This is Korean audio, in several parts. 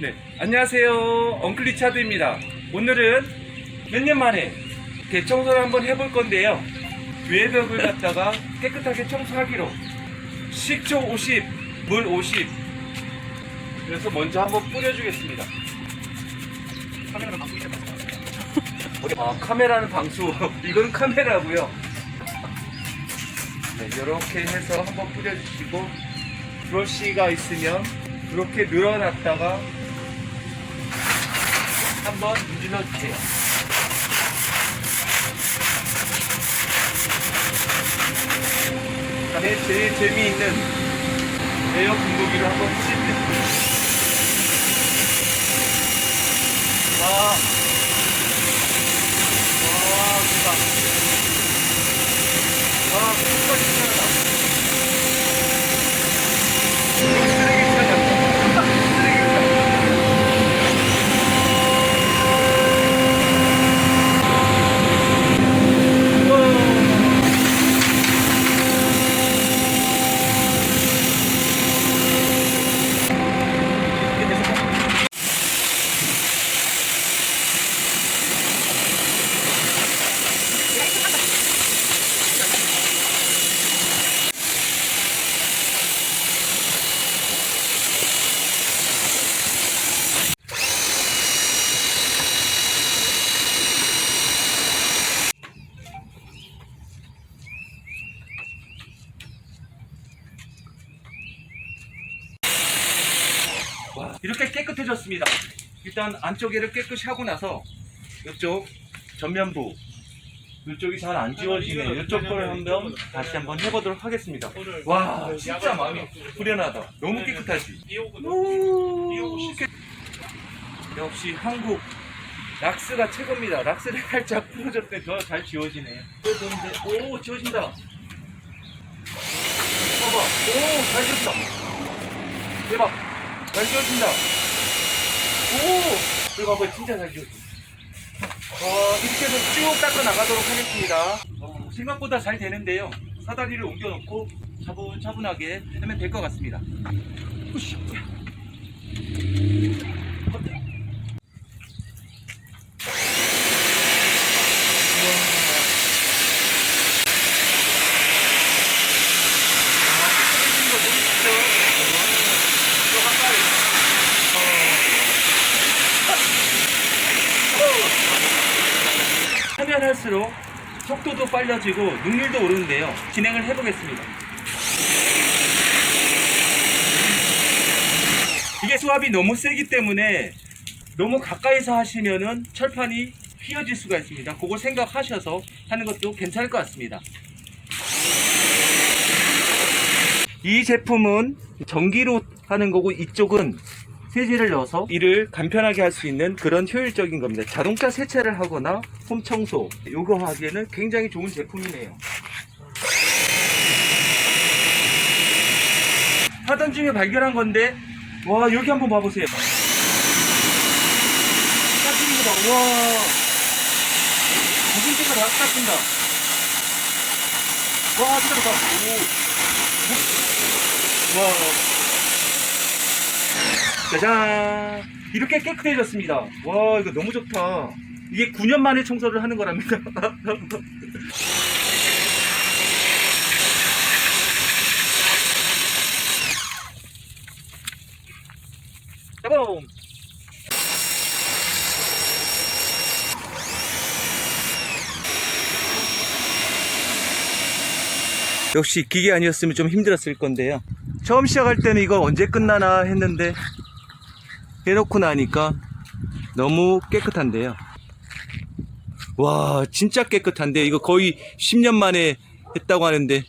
네, 안녕하세요. 엉클 리차드입니다. 오늘은 몇 년 만에 대청소를 한번 해볼 건데요. 외벽을 갖다가 깨끗하게 청소하기로. 식초 50, 물 50. 그래서 먼저 한번 뿌려주겠습니다. 카메라는 방수 아, 카메라는 방수. 이건 카메라고요. 네, 이렇게 해서 한번 뿌려주시고 브러쉬가 있으면 이렇게 늘어났다가 한번 문질러 주세요. 그다음에 제일 재미있는 에어 분무기를 한번 푸십니다. 와, 와, 좋다. 와, 끝까지 시원하다. 쓰레기 시간이었다. 쓰레기 시간. 와, 이렇게 깨끗해졌습니다. 일단 안쪽에를 깨끗이 하고 나서 이쪽 전면부 이쪽이 잘 안 지워지네. 이쪽 거를 한번 다시 한번 해보도록 하겠습니다. 와, 진짜 마음이 후련하다. 너무 깨끗하지. 역시 한국 락스가 최고입니다. 락스를 살짝 풀어줬더니 더 잘 지워지네. 오, 지워진다. 봐봐, 오, 잘 지웠다. 대박, 잘 지워진다. 오, 이거 봐봐, 진짜 잘 지워진다. 어, 이렇게 해서 쭉 닦아 나가도록 하겠습니다. 어, 생각보다 잘 되는데요. 사다리를 옮겨놓고 차분차분하게 하면 될 것 같습니다. 으쌰. 하면 할수록 속도도 빨라지고 능률도 오르는데요. 진행을 해보겠습니다. 이게 수압이 너무 세기 때문에 너무 가까이서 하시면은 철판이 휘어질 수가 있습니다. 그거 생각하셔서 하는 것도 괜찮을 것 같습니다. 이 제품은 전기로 하는 거고 이쪽은 세제를 넣어서 일을 간편하게 할 수 있는 그런 효율적인 겁니다. 자동차 세차를 하거나 홈 청소 요거 하기에는 굉장히 좋은 제품이네요. 하던 중에 발견한 건데 와 여기 한번 봐보세요. 닦이는 거 봐. 와 무슨지가 다 닦인다. 와 진짜 좋다. 오. 와. 짜잔! 이렇게 깨끗해졌습니다. 와, 이거 너무 좋다. 이게 9년 만에 청소를 하는 거랍니다. 따봉! 역시 기계 아니었으면 좀 힘들었을 건데요. 처음 시작할 때는 이거 언제 끝나나 했는데 해놓고 나니까 너무 깨끗한데요. 와, 진짜 깨끗한데 이거 거의 10년 만에 했다고 하는데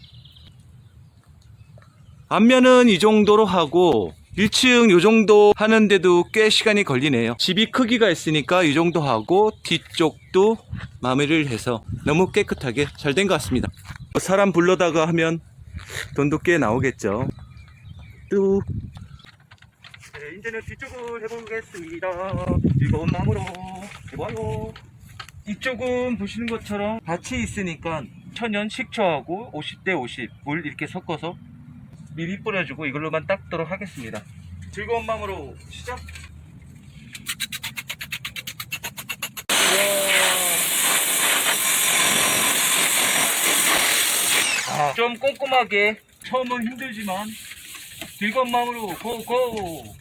앞면은 이 정도로 하고 1층 요 정도 하는데도 꽤 시간이 걸리네요. 집이 크기가 있으니까 이 정도 하고 뒤쪽도 마무리를 해서 너무 깨끗하게 잘 된 것 같습니다. 사람 불러다가 하면 돈도 꽤 나오겠죠. 뚝. 네, 이제는 뒤쪽을 해보겠습니다. 즐거운 마음으로 해봐요. 이쪽은 보시는 것처럼 밭이 있으니까 천연 식초하고 50대 50 물 이렇게 섞어서 미리 뿌려주고 이걸로만 닦도록 하겠습니다. 즐거운 마음으로 시작! 아, 좀 꼼꼼하게 처음은 힘들지만 즐거운 마음으로 고고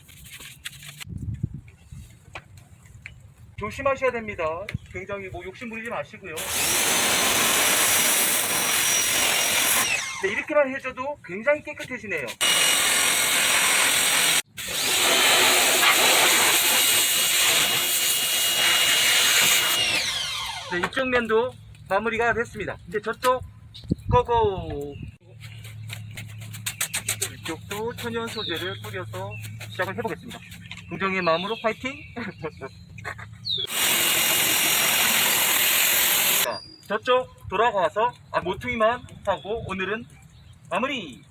조심하셔야 됩니다 굉장히 뭐 욕심 부리지 마시고요 네, 이렇게만 해줘도 굉장히 깨끗해지네요 네, 이쪽 면도 마무리가 됐습니다. 이제 저쪽 고고. 이쪽도 천연 소재를 뿌려서 시작을 해보겠습니다. 긍정의 마음으로 파이팅! 자, 저쪽 돌아가서 아, 모퉁이만 하고 오늘은 마무리!